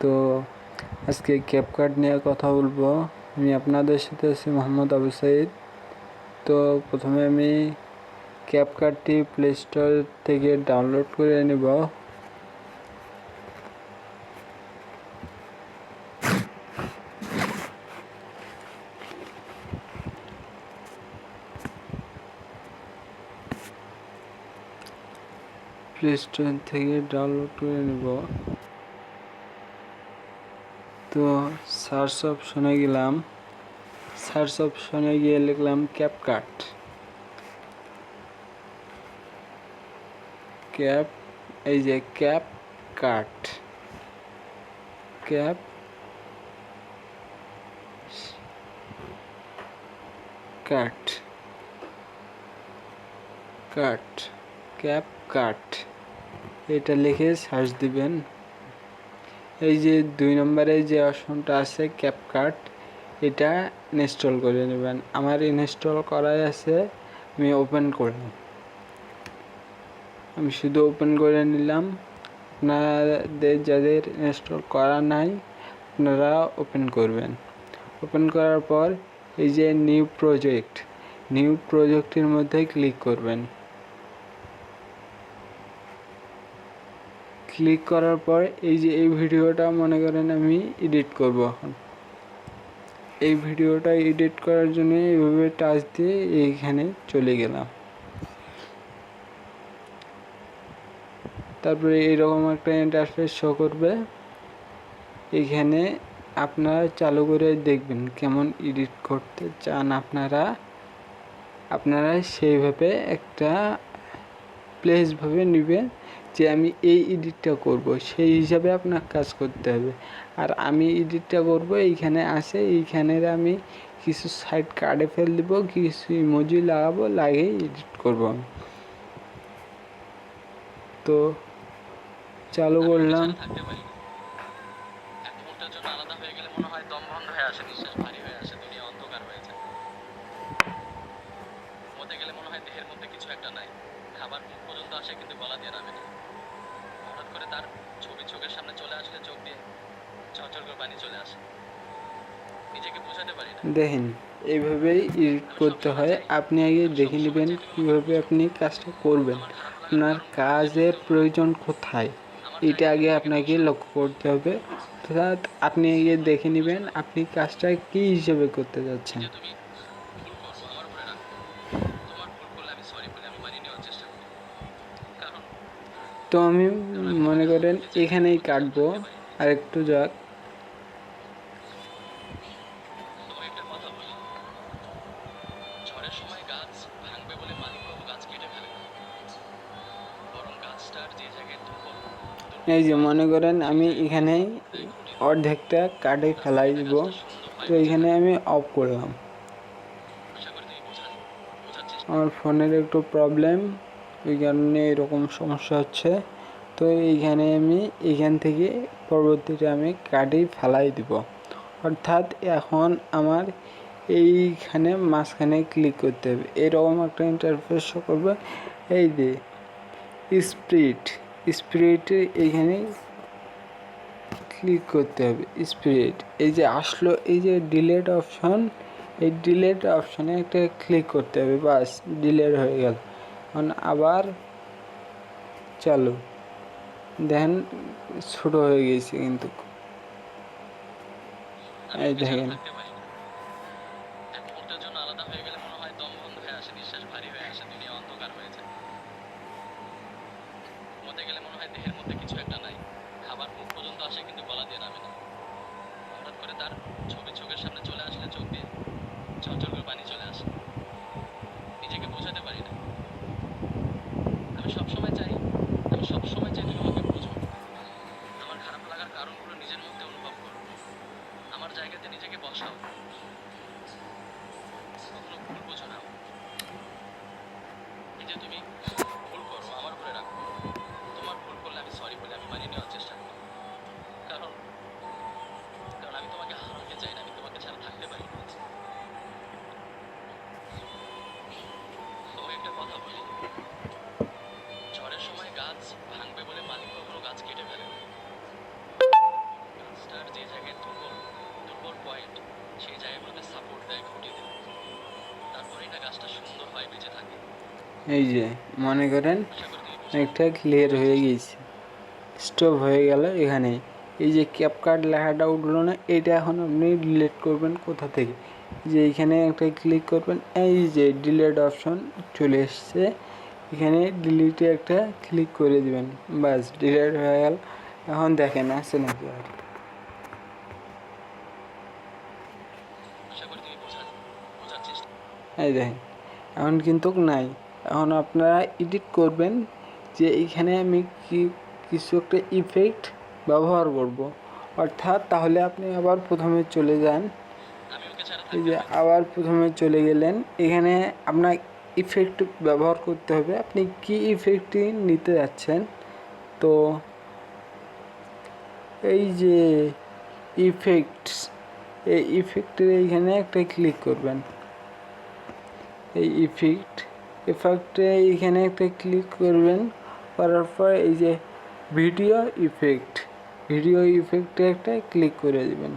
তো আজকে ক্যাপকাট নিয়ে কথা বলব। আমি আপনাদের সাথে আছি মোহাম্মদ আবু সাইদ। তো প্রথমে আমি ক্যাপকাটটি প্লে স্টোর থেকে ডাউনলোড করে নেব। প্লে স্টোর থেকে ডাউনলোড করে নেব। তো সার্চ অপশনে গেলাম। সার্চ অপশনে গিয়ে লিখলাম ক্যাপকাট ক্যাপ এই যে cap cut cap cut cut cap cut এটা লিখে সার্চ দিবেন। এই যে দুই নম্বরে যে অপশনটা আছে ক্যাপকাট এটা ইনস্টল করে নেবেন। আমার ইনস্টল করাই আছে, আমি ওপেন করলাম আমি শুধু ওপেন করে নিলাম। আপনাদের যাদের ইনস্টল করা নাই, আপনারা ওপেন করবেন। ওপেন করার পর এই যে নিউ প্রজেক্ট, নিউ প্রজেক্টের মধ্যে ক্লিক করবেন। ক্লিক করার পর এই যে এই ভিডিওটা, মনে করেন আমি এডিট করব এখন। এই ভিডিওটা এডিট করার জন্য এইভাবে টাচ দিয়ে এইখানে চলে গেলাম। তারপরে এরকম একটা ইন্টারফেস শো করবে। এখানে আপনারা চালু করে দেখবেন কেমন এডিট করতে চান আপনারা। আপনারা সেইভাবে একটা প্লেসভাবে নেবেন। যে আমি এই এডিটটা করব সেই হিসাবে আপনার কাজ করতে হবে। আর আমি এডিটটা করব এইখানে আসে এইখানের আমি কিছু সাইড কার্ডে ফেল দেব কিছু ইমোজি লাগাবো লাগিয়ে এডিট করব আমি। তো চালু করলাম। খাবার মুখ পর্যন্ত আসে কিন্তু গলা দিয়ে নামে না। করে তার ছবি চোখের সামনে চলে আসলে চোখ দিয়ে ঝরঝর করে পানি চলে আসে। নিজেকে বোঝাতে পারি না। দেখেন এইভাবেই এডিট করতে হয়। আপনি আগে দেখে নেবেন কীভাবে আপনি কাজটা করবেন। আপনার কাজের প্রয়োজন কোথায়? এটা আগে আপনাকে লক্ষ্য করতে হবে। অর্থাৎ আপনি আগে দেখে নেবেন আপনি কাজটা কী হিসেবে করতে যাচ্ছেন যে তুমি ভুল করব আমার উপরে রাখো তোমার ভুল করলে আমি সরি বলে আমি মানিয়ে নেওয়ার চেষ্টা করি কারণ তো আমি মনে করেন এখানেই কাটবো, আর একটু যাক। এই যে মনে করেন আমি এখানে অর্ধেকটা কাটে ফেলাই দিব, তো এখানে আমি অফ করলাম। আমার ফোনের একটু প্রবলেম। ওই কারণে এরকম সমস্যা হচ্ছে। তো এইখানে আমি এখান থেকে পরবর্তীতে আমি কাটি ফেলাই দিব। অর্থাৎ এখন আমার এইখানে মাঝখানে ক্লিক করতে হবে। এরকম একটা ইন্টারফেস করবে। এই যে স্প্রিট স্পিরিটে এইখানে ক্লিক করতে হবে স্পিরিট এই যে আসলো, এই যে ডিলেট অপশন এই ডিলেট অপশনে একটা ক্লিক করতে হবে, বাস ডিলেট হয়ে গেল। এখন আবার চালু। দেখেন, ছোট হয়ে গেছে কিন্তু। এই দেখেন। গেলে মনে হয় দেহের মধ্যে কিছু আসে Austin and Austin. এই যে, মনে করেন একটা ক্লিয়ার হয়ে গেছে স্টপ হয়ে গেল এখানে। এই যে ক্যাপকার্ড লেখাটা উঠল না, এটা এখন আপনি ডিলেট করবেন কোথা থেকে? যে এখানে একটা ক্লিক করবেন, এই যে ডিলেট অপশন চলে এসছে। এখানে ডিলিটে একটা ক্লিক করে দেবেন। বাস ডিলেট হয়ে গেল। এখন দেখেন, আছে নাকি আর? এই দেখেন, এখন কিন্তু নাই। এখন আপনারা এডিট করবেন যে এখানে আমি কি কিছু একটা ইফেক্ট ব্যবহার করব। অর্থাৎ তাহলে আপনি আবার প্রথমে চলে যান। এই যে আবার প্রথমে চলে গেলেন। এখানে আপনার ইফেক্ট ব্যবহার করতে হবে। আপনি কি ইফেক্টটি নিতে যাচ্ছেন? তো এই যে ইফেক্টস এই ইফেক্টের এইখানে একটা ক্লিক করবেন। এই ইফেক্ট ইফেক্টে এইখানে একটা ক্লিক করবেন, করার পর এই যে ভিডিও ইফেক্ট ভিডিও ইফেক্টে একটা ক্লিক করে দিবেন।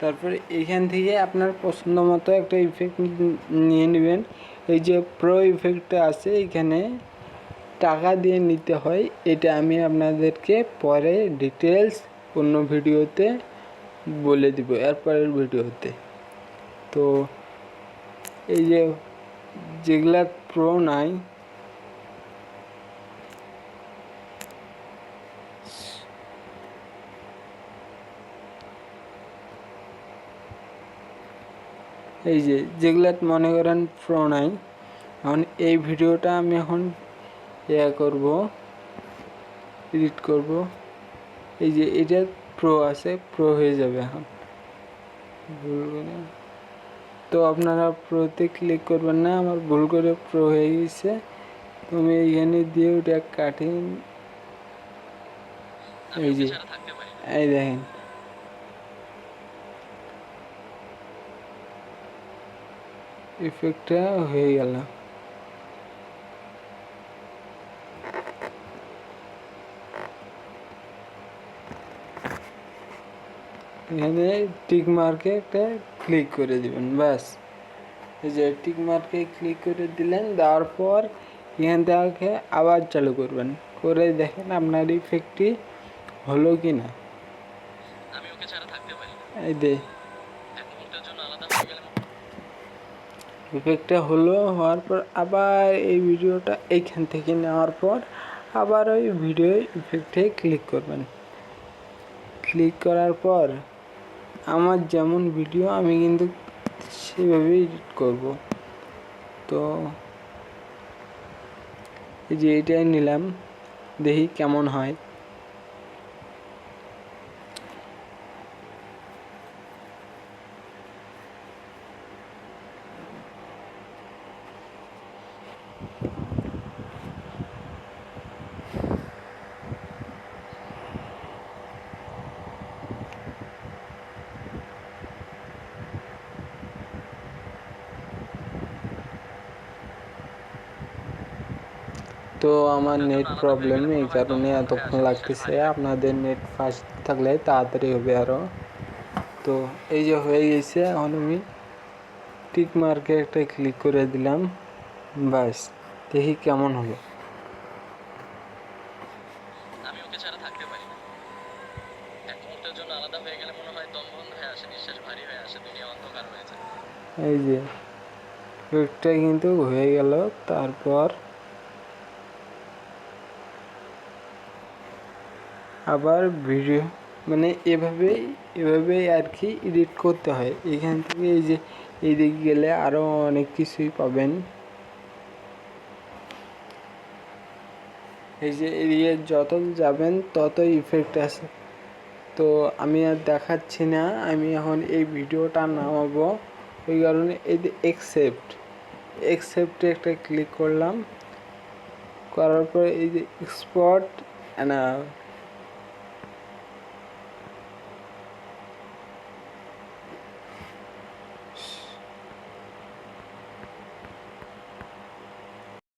তারপরে এইখান থেকে আপনার পছন্দ মতো একটা ইফেক্ট নিয়ে নেবেন। এই যে প্রো ইফেক্টটা আছে, এখানে টাকা দিয়ে নিতে হয়। এটা আমি আপনাদেরকে পরে ডিটেলস অন্য ভিডিওতে বলে দিব এরপরের ভিডিওতে। তো এই যে যেগুলা প্রো নাই এই যে যেগুলা মনে করেন প্রো নাই এখন এই ভিডিওটা আমি এখন ইয়া করব এডিট করব। এই যে এটা প্রো আছে প্রো হয়ে যাবে এখন। ভুল করে। তো আপনারা প্রোতে ক্লিক করবেন না, আমার ভুল করে প্রো হয়ে গেছে। তুমি এইখানে দিয়ে ওটা আমি এই যে, এই দেখেন। ইফেক্টটা হয়ে গেল। এখানে টিক মার্কে একটা ক্লিক করে দিবেন ব্যাস। এই যে টিক মার্কে ক্লিক করে দিলেন দেওয়ার পর এখান থেকে আবার চালু করবেন। করে দেখেন আপনার ইফেক্টটি হলো কি না। এই দে এক মুহূর্তের জন্য আলাদা হয়ে গেলে ইফেক্টটা হলো হওয়ার পর আবার এই ভিডিওটা এইখান থেকে নেওয়ার পর আবার ওই ভিডিও ইফেক্টে ক্লিক করবেন। ক্লিক করার পর আমার যেমন ভিডিও আমি কিন্তু সেভাবেই এডিট করব। তো এই যে এটাই নিলাম, দেখি কেমন হয়। তো আমার নেট প্রবলেম এই কারণে এতক্ষণ লাগতেছে। আপনাদের নেট ফাস্ট থাকলে তাড়াতাড়ি হবে আরও তো এই যে হয়ে গেছে এখন আমি টিক মার্কে একটা ক্লিক করে দিলাম। বাস দেখি কেমন হলো এই যে ছাড়া থাকতে পারি না। এক মুহূর্তের জন্য আলাদা হয়ে গেলে মনে হয় দম বন্ধ হয়ে আসে নিঃশ্বাস ভারী হয়ে আসে দুনিয়া অন্ধকার হয়ে যায় এই যে ওয়েটটা কিন্তু হয়ে গেল তারপর আবার ভিডিও মানে এভাবেই এভাবেই আর কি এডিট করতে হয়। এখান থেকে এই যে এইদিকে গেলে আরও অনেক কিছুই পাবেন। এই যে এদিকে যত যাবেন, তত ইফেক্ট আছে তো আমি আর দেখাচ্ছি না, আমি এখন এই ভিডিওটা নামাবো। ওই কারণে এই যে একসেপ্ট একসেপ্টে একটা ক্লিক করলাম। করার পর এই যে এক্সপোর্ট না